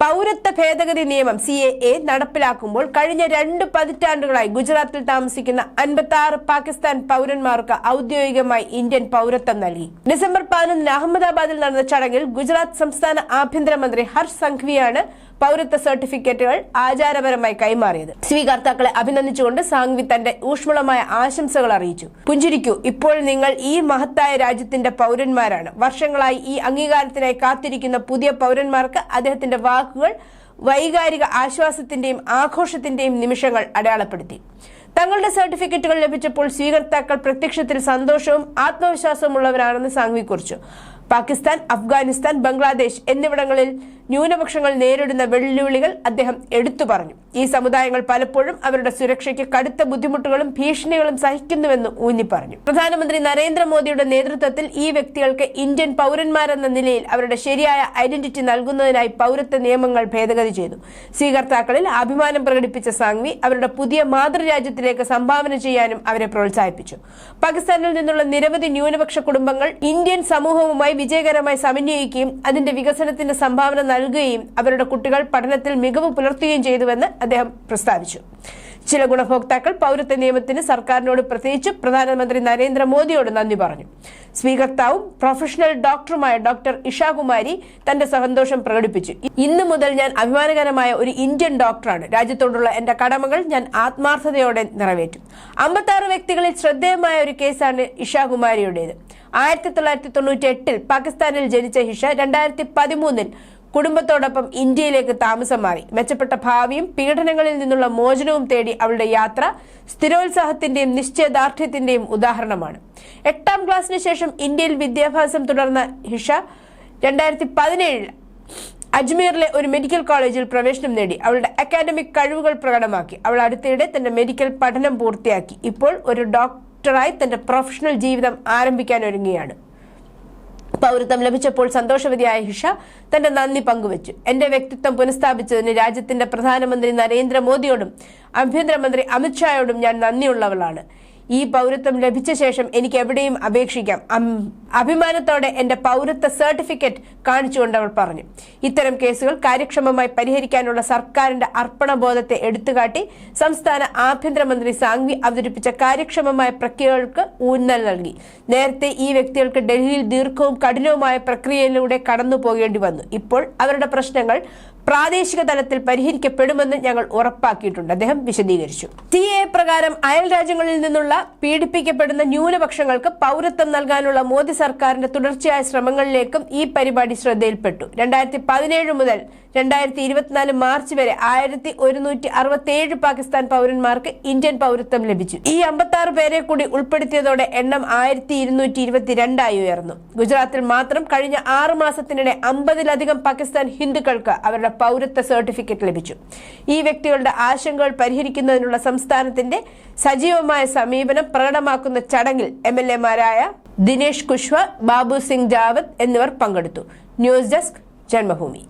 പൗരത്വ ഭേദഗതി നിയമം സി എ എ നടപ്പിലാക്കുമ്പോൾ കഴിഞ്ഞ രണ്ട് പതിറ്റാണ്ടുകളായി ഗുജറാത്തിൽ താമസിക്കുന്ന അൻപത്തി ആറ് പാകിസ്ഥാൻ പൗരന്മാർക്ക് ഔദ്യോഗികമായി ഇന്ത്യൻ പൗരത്വം നൽകി. ഡിസംബർ പതിനൊന്നിന് അഹമ്മദാബാദിൽ നടന്ന ചടങ്ങിൽ ഗുജറാത്ത് സംസ്ഥാന ആഭ്യന്തരമന്ത്രി ഹർഷ് സംഘ്വിയാണ് പൗരത്വ സർട്ടിഫിക്കറ്റുകൾ ആചാരപരമായി കൈമാറിയത്. സ്വീകർത്താക്കളെ അഭിനന്ദിച്ചുകൊണ്ട് സാങ്വി തന്റെ ഊഷ്മളമായ ആശംസകൾ അറിയിച്ചു. പുഞ്ചിരിക്കൂ ഇപ്പോൾ നിങ്ങൾ ഈ മഹത്തായ രാജ്യത്തിന്റെ പൗരന്മാരാണ്. വർഷങ്ങളായി ഈ അംഗീകാരത്തിനായി കാത്തിരിക്കുന്ന പുതിയ പൗരന്മാർക്ക് അദ്ദേഹത്തിന്റെ വാക്കുകൾ വൈകാരിക ആശ്വാസത്തിന്റെയും ആഘോഷത്തിന്റെയും നിമിഷങ്ങൾ അടയാളപ്പെടുത്തി. തങ്ങളുടെ സർട്ടിഫിക്കറ്റുകൾ ലഭിച്ചപ്പോൾ സ്വീകർത്താക്കൾ പ്രത്യക്ഷത്തിൽ സന്തോഷവും ആത്മവിശ്വാസവും ഉള്ളവരാണെന്ന് സാങ്വി കുറിച്ചു പാകിസ്ഥാൻ അഫ്ഗാനിസ്ഥാൻ ബംഗ്ലാദേശ് എന്നിവിടങ്ങളിൽ ന്യൂനപക്ഷങ്ങൾ നേരിടുന്ന വെല്ലുവിളികൾ അദ്ദേഹം എടുത്തു പറഞ്ഞു. ഈ സമുദായങ്ങൾ പലപ്പോഴും അവരുടെ സുരക്ഷയ്ക്ക് കടുത്ത ബുദ്ധിമുട്ടുകളും ഭീഷണികളും സഹിക്കുന്നുവെന്ന് ഊന്നി പറഞ്ഞു പ്രധാനമന്ത്രി നരേന്ദ്രമോദിയുടെ നേതൃത്വത്തിൽ ഈ വ്യക്തികൾക്ക് ഇന്ത്യൻ പൗരന്മാരെന്ന നിലയിൽ അവരുടെ ശരിയായ ഐഡന്റിറ്റി നൽകുന്നതിനായി പൗരത്വ നിയമങ്ങൾ ഭേദഗതി ചെയ്തു. സ്വീകർത്താക്കളിൽ അഭിമാനം പ്രകടിപ്പിച്ച സാങ്വി അവരുടെ പുതിയ മാതൃരാജ്യത്തിലേക്ക് സംഭാവന ചെയ്യാനും അവരെ പ്രോത്സാഹിപ്പിച്ചു. പാകിസ്ഥാനിൽ നിന്നുള്ള നിരവധി ന്യൂനപക്ഷ കുടുംബങ്ങൾ ഇന്ത്യൻ സമൂഹവുമായി വിജയകരമായി സമന്വയിക്കുകയും അതിന്റെ വികസനത്തിന് സംഭാവന നൽകുകയും അവരുടെ കുട്ടികൾ പഠനത്തിൽ മികവ് പുലർത്തുകയും ചെയ്തുവെന്ന് അദ്ദേഹം പ്രസ്താവിച്ചു. ചില ഗുണഭോക്താക്കൾ പൗരത്വ നിയമത്തിന് സർക്കാരിനോട് പ്രത്യേകിച്ച് പ്രധാനമന്ത്രി നരേന്ദ്രമോദിയോട് നന്ദി പറഞ്ഞു. സ്വീകർത്താവും പ്രൊഫഷണൽ ഡോക്ടറുമായ ഡോക്ടർ ഇഷാകുമാരി തന്റെ സന്തോഷം പ്രകടിപ്പിച്ചു. ഇന്നു മുതൽ ഞാൻ അഭിമാനകരമായ ഒരു ഇന്ത്യൻ ഡോക്ടറാണ്. രാജ്യത്തോടുള്ള എന്റെ കടമകൾ ഞാൻ ആത്മാർത്ഥതയോടെ നിറവേറ്റും. അമ്പത്തി ആറ് വ്യക്തികളിൽ ശ്രദ്ധേയമായ ഒരു കേസാണ് ഇഷാകുമാരിയുടേത്. ആയിരത്തി തൊള്ളായിരത്തി തൊണ്ണൂറ്റി എട്ടിൽ പാകിസ്ഥാനിൽ ജനിച്ച ഹിഷ രണ്ടായിരത്തി പതിമൂന്നിൽ കുടുംബത്തോടൊപ്പം ഇന്ത്യയിലേക്ക് താമസം മാറി. മെച്ചപ്പെട്ട ഭാവിയും പീഡനങ്ങളിൽ നിന്നുള്ള മോചനവും തേടി അവളുടെ യാത്ര സ്ഥിരോത്സാഹത്തിന്റെയും നിശ്ചയദാർഢ്യത്തിന്റെയും ഉദാഹരണമാണ്. എട്ടാം ക്ലാസ്സിന് ശേഷം ഇന്ത്യയിൽ വിദ്യാഭ്യാസം തുടർന്ന ഹിഷ രണ്ടായിരത്തി പതിനേഴിൽ അജ്മീറിലെ ഒരു മെഡിക്കൽ കോളേജിൽ പ്രവേശനം നേടി. അവളുടെ അക്കാദമിക് കഴിവുകൾ പ്രകടമാക്കി. അവൾ അടുത്തിടെ തന്റെ മെഡിക്കൽ പഠനം പൂർത്തിയാക്കി. ഇപ്പോൾ ഒരു ഡോക്ടറായി തന്റെ പ്രൊഫഷണൽ ജീവിതം ആരംഭിക്കാൻ ഒരുങ്ങുകയാണ്. പൗരത്വം ലഭിച്ചപ്പോൾ സന്തോഷവതിയായ ഹിഷ തന്റെ നന്ദി പങ്കുവച്ചു. എന്റെ വ്യക്തിത്വം പുനഃസ്ഥാപിച്ചതിന് രാജ്യത്തിന്റെ പ്രധാനമന്ത്രി നരേന്ദ്രമോദിയോടും ആഭ്യന്തരമന്ത്രി അമിത്ഷായോടും ഞാൻ നന്ദിയുള്ളവളാണ്. ഈ പൗരത്വം ലഭിച്ച ശേഷം എനിക്ക് എവിടെയും അപേക്ഷിക്കാം. അഭിമാനത്തോടെ എന്റെ പൗരത്വ സർട്ടിഫിക്കറ്റ് കാണിച്ചുകൊണ്ട് അവൾ പറഞ്ഞു. ഇത്തരം കേസുകൾ കാര്യക്ഷമമായി പരിഹരിക്കാനുള്ള സർക്കാരിന്റെ അർപ്പണബോധത്തെ എടുത്തുകാട്ടി സംസ്ഥാന ആഭ്യന്തരമന്ത്രി സാങ്വി അവതരിപ്പിച്ച കാര്യക്ഷമമായ പ്രക്രിയകൾക്ക് ഊന്നൽ നൽകി. നേരത്തെ ഈ വ്യക്തികൾക്ക് ഡൽഹിയിൽ ദീർഘവും കഠിനവുമായ പ്രക്രിയയിലൂടെ കടന്നു പോകേണ്ടി വന്നു. ഇപ്പോൾ അവരുടെ പ്രശ്നങ്ങൾ പ്രാദേശിക തലത്തിൽ പരിഹരിക്കപ്പെടുമെന്ന് ഞങ്ങൾ ഉറപ്പാക്കിയിട്ടുണ്ട്. അദ്ദേഹം വിശദീകരിച്ചു. ടി എ പ്രകാരം അയൽ രാജ്യങ്ങളിൽ നിന്നുള്ള പീഡിപ്പിക്കപ്പെടുന്ന ന്യൂനപക്ഷങ്ങൾക്ക് പൗരത്വം നൽകാനുള്ള മോദി സർക്കാരിന്റെ തുടർച്ചയായ ശ്രമങ്ങളിലേക്കും ഈ പരിപാടി ശ്രദ്ധയിൽപ്പെട്ടു. രണ്ടായിരത്തി പതിനേഴ് മുതൽ രണ്ടായിരത്തി ഇരുപത്തിനാല് മാർച്ച് വരെ ആയിരത്തി ഒരുന്നൂറ്റി അറുപത്തി ഏഴ് പാകിസ്ഥാൻ പൗരന്മാർക്ക് ഇന്ത്യൻ പൗരത്വം ലഭിച്ചു. ഈ അമ്പത്തി ആറ് പേരെ കൂടി ഉൾപ്പെടുത്തിയതോടെ എണ്ണം ആയിരത്തി ഇരുന്നൂറ്റി ഇരുപത്തിരണ്ടായി ഉയർന്നു. ഗുജറാത്തിൽ മാത്രം കഴിഞ്ഞ ആറ് മാസത്തിനിടെ അമ്പതിലധികം പാകിസ്ഥാൻ ഹിന്ദുക്കൾക്ക് അവരുടെ പൗരത്വ സർട്ടിഫിക്കറ്റ് ലഭിച്ചു. ഈ വ്യക്തികളുടെ ആശങ്കകൾ പരിഹരിക്കുന്നതിനുള്ള സംസ്ഥാനത്തിന്റെ സജീവമായ സമീപനം പ്രകടമാക്കുന്ന ചടങ്ങിൽ എം എൽ എമാരായ ദിനേഷ് കുഷ്വ ബാബു സിംഗ് ജാവത്ത് എന്നിവർ പങ്കെടുത്തു. News desk Janmabhumi.